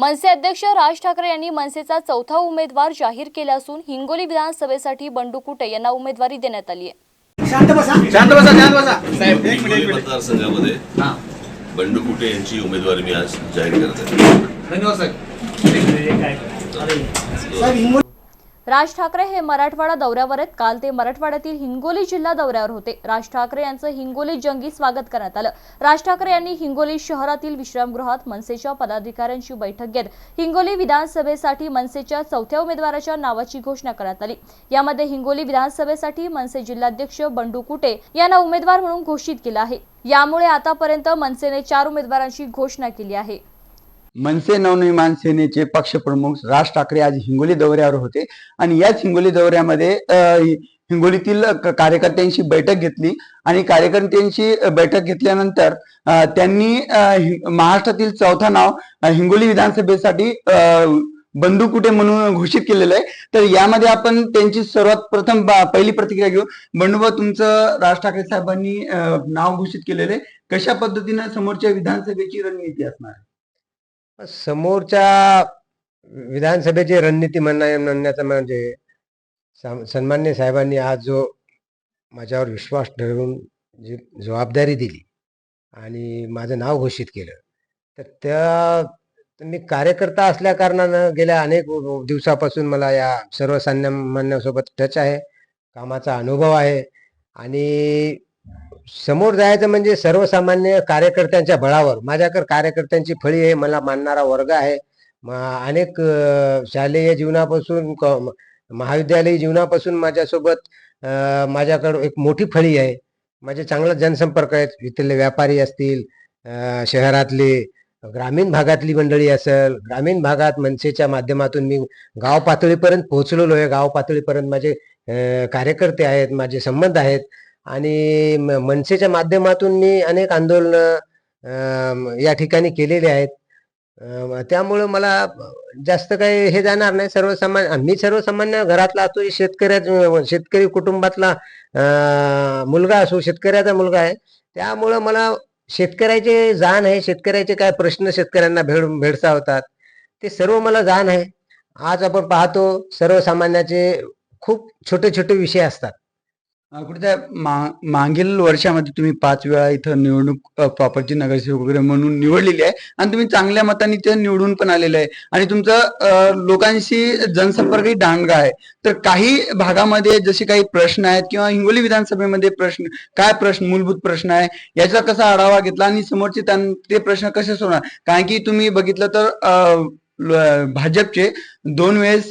मनसे अध्यक्ष राज ठाकरे यांनी मनसेचा चौथा उमेदवार जाहीर केला असून हिंगोली विधानसभेसाठी बंडू कुटे यांना उमेदवारी देण्यात आली आहे. शांत बसा. शांत बसा शांत बसा. साहेब एक मिनिट हिंगोली एक मिनिट. मतदारसंघामध्ये हा. बंडू कुटे यांची उमेदवारी मी आज जाहीर करत आहे. धन्यवाद साहेब. राज ठाकरे हे मराठवाडा दौऱ्यावर आहेत. काल ते मराठवाड्यातील हिंगोली जिल्हा दौऱ्यावर होते. राज ठाकरे यांचं हिंगोली जंगी स्वागत करण्यात आलं. राज ठाकरे यांनी हिंगोली शहरातील विश्रामगृहात मनसेच्या पदाधिकाऱ्यांची बैठक घेत हिंगोली विधानसभेसाठी मनसेच्या चौथ्या उमेदवाराच्या नावाची घोषणा करण्यात आली. यामध्ये हिंगोली विधानसभेसाठी मनसे जिल्हाध्यक्ष बंडू कुटे यांना उमेदवार म्हणून घोषित केलं आहे. यामुळे आतापर्यंत मनसेने चार उमेदवारांची घोषणा केली आहे. मनसे नवनिर्माण सेनेचे पक्षप्रमुख राज ठाकरे आज हिंगोली दौऱ्यावर होते. आणि याच हिंगोली दौऱ्यामध्ये हिंगोलीतील कार्यकर्त्यांशी कार्यकर्त्यांची बैठक घेतली. आणि कार्यकर्त्यांची बैठक घेतल्यानंतर त्यांनी महाराष्ट्रातील चौथा नाव हिंगोली विधानसभेसाठी अ, बंधू कुठे म्हणून घोषित केलेलं आहे. तर यामध्ये आपण त्यांची सर्वात प्रथम पहिली प्रतिक्रिया घेऊ. बंडूबा तुमचं राज ठाकरे साहेबांनी नाव घोषित केलेलं आहे. कशा पद्धतीनं समोरच्या विधानसभेची रणनीती असणार आहे? समोरच्या विधानसभेची रणनीती म्हणण्या म्हणण्याचं म्हणजे सन्मान्य साहेबांनी आज जो माझ्यावर विश्वास ठरवून जी जबाबदारी दिली आणि माझं नाव घोषित केलं तर त्या मी कार्यकर्ता असल्या कारणानं गेल्या अनेक दिवसापासून मला या सर्वसामान्यांसोबत टच आहे कामाचा अनुभव आहे आणि समोर जायचं म्हणजे सर्वसामान्य कार्यकर्त्यांच्या बळावर. माझ्याकडे कार्यकर्त्यांची फळी आहे मला मानणारा वर्ग आहे. म- अनेक शालेय जीवनापासून क- महाविद्यालयीन जीवनापासून माझ्यासोबत माझ्याकडं एक मोठी फळी आहे. माझे चांगला जनसंपर्क आहेत. इथले व्यापारी असतील शहरातले ग्रामीण भागातली मंडळी असेल ग्रामीण भागात मनसेच्या माध्यमातून मी गाव पातळीपर्यंत पोहोचलेलो आहे. गाव पातळीपर्यंत माझे कार्यकर्ते आहेत माझे संबंध आहेत. आणि म- मनसेच्या माध्यमातून मी अनेक आंदोलन या ठिकाणी केलेले आहेत. त्यामुळं मला जास्त काही हे जाणार नाही. सर्वसामान्य मी सर्वसामान्य घरातला असतो शेतकऱ्या शेतकरी कुटुंबातला मुलगा असो शेतकऱ्याचा मुलगा आहे. त्यामुळं मला शेतकऱ्याचे जाण आहे शेतकऱ्याचे काय प्रश्न शेतकऱ्यांना भेड भेडसावतात ते सर्व मला जाण आहे. आज आपण पाहतो सर्वसामान्याचे खूप छोटे छोटे विषय असतात. कुठे मा- मागील वर्षामध्ये तुम्ही पाच वेळा इथं निवडणूक प्रॉपरची नगरसेवक वगैरे म्हणून निवडलेली आहे. आणि तुम्ही चांगल्या मताने ते निवडून पण आलेले आहे. आणि तुमचं लोकांशी जनसंपर्कही डांगा आहे. तर काही भागामध्ये जसे काही प्रश्न आहेत किंवा हिंगोली विधानसभेमध्ये प्रश्न काय प्रश्न मूलभूत प्रश्न आहे याचा कसा आढावा घेतला आणि समोरचे ते प्रश्न कसे सोडणार? कारण की तुम्ही बघितलं तर भाजपचे दोन वेळेस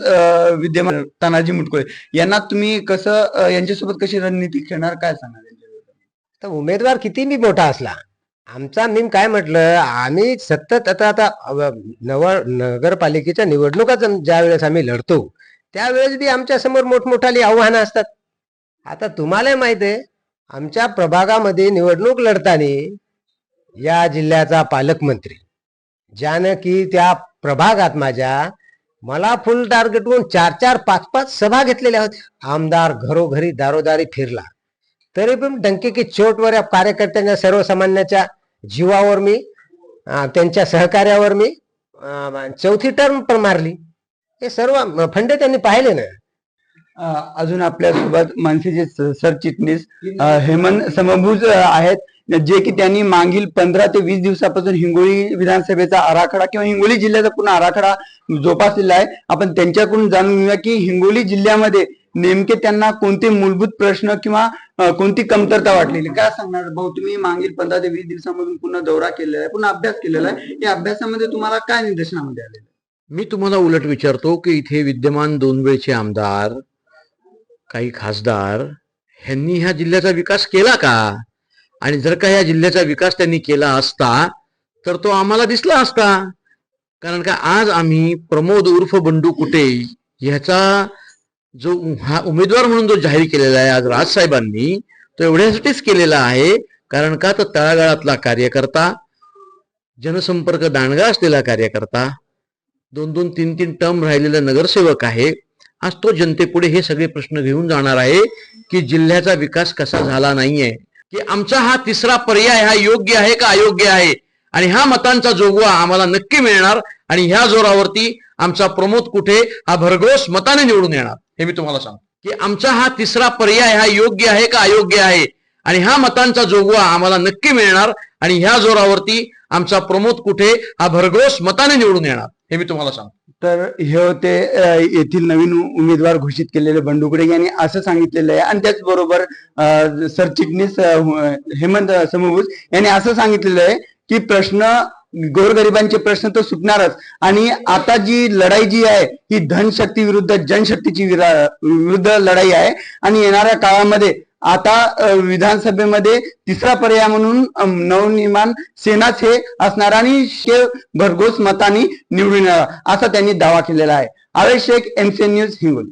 विद्यमान तानाजी मुटकुळे. यांना तुम्ही कसं यांच्यासोबत कशी रणनीती खेळणार? काय सांगणार तर उमेदवार किती मी मोठा असला आमचा मी काय म्हटलं आम्ही सतत आता आता नव नगरपालिकेच्या निवडणुका ज्या वेळेस आम्ही लढतो त्यावेळेस बी आमच्यासमोर मोठमोठाली आव्हानं असतात. आता तुम्हाला माहीत आहे आमच्या प्रभागामध्ये निवडणूक लढताना या जिल्ह्याचा पालकमंत्री ज्यानं की त्या प्रभागात माझ्या मला फुल टार्गेटवरून चार चार पाच पाच सभा घेतलेल्या होत्या. आमदार घरोघरी दारोदारी फिरला. तरी पण डंके की चोटवर या कार्यकर्त्यांच्या सर्वसामान्याच्या जीवावर मी त्यांच्या सहकार्यावर मी चौथी टर्म पण मारली. हे सर्व फंडे त्यांनी पाहिले ना. अजून आपल्यासोबत मनसेचे सरचिटणीस हेमंत समभूज आहेत. जे की त्यांनी मागील पंधरा ते वीस दिवसापासून हिंगोली विधानसभेचा आराखडा किंवा हिंगोली जिल्ह्याचा पूर्ण आराखडा जोपासलेला आहे. आपण त्यांच्याकडून जाणून घेऊया की हिंगोली जिल्ह्यामध्ये नेमके त्यांना कोणते मूलभूत प्रश्न किंवा कोणती कमतरता वाटलेली? काय सांगणार? भाऊ तुम्ही मागील पंधरा ते वीस दिवसामधून पुन्हा दौरा केलेला आहे पुन्हा अभ्यास केलेला आहे. या अभ्यासामध्ये तुम्हाला काय निदर्शनामध्ये आलेलं मी तुम्हाला उलट विचारतो की इथे विद्यमान दोन वेळचे आमदार काही खासदार ह्यांनी ह्या जिल्ह्याचा विकास केला का? आणि जर का या जिल्ह्याचा विकास त्यांनी केला असता तर तो आम्हाला दिसला असता. कारण का आज आम्ही प्रमोद उर्फ बंडू कुटे ह्याचा जो हा उमेदवार म्हणून जो जाहीर केलेला आहे आज राजसाहेबांनी तो एवढ्यासाठीच केलेला आहे. कारण का तर तळागाळातला कार्यकर्ता जनसंपर्क दांडगा असलेला कार्यकर्ता दोन दोन तीन तीन टर्म राहिलेला नगरसेवक आहे. आज तो जनतेपुढे हे सगळे प्रश्न घेऊन जाणार आहे की जिल्ह्याचा विकास कसा झाला नाहीये. की आमचा हा तिसरा पर्याय हा योग्य आहे का अयोग्य आहे? आणि ह्या मतांचा जोगवा आम्हाला नक्की मिळणार आणि ह्या जोरावरती आमचा प्रमोद कुठे हा भरघोस मताने निवडून येणार हे मी तुम्हाला सांगतो. की आमचा हा तिसरा पर्याय हा योग्य आहे का अयोग्य आहे? आणि ह्या मतांचा जोगवा आम्हाला नक्की मिळणार आणि ह्या जोरावरती आमचा प्रमोद कुठे हा भरघोस मताने निवडून येणार हे मी तुम्हाला सांगतो. तर हे होते येथील नवीन उमेदवार घोषित केलेले बंडुकडे यांनी असं सांगितलेलं आहे. आणि त्याचबरोबर सरचिटणीस हेमंत समभूज यांनी असं सांगितलेलं आहे की प्रश्न गोरगरिबांचे प्रश्न तर सुटणारच. आणि आता जी लढाई जी आहे ही धनशक्ती विरुद्ध जनशक्तीची विरा- विरुद्ध लढाई आहे. आणि येणाऱ्या काळामध्ये आता विधानसभेमध्ये तिसरा पर्याय म्हणून नवनिर्माण सेनाच हे असणार आणि शेव भरघोस मतांनी निवडून येणार असा त्यांनी दावा केलेला आहे. Awesh Shaikh MCN news Hingoli.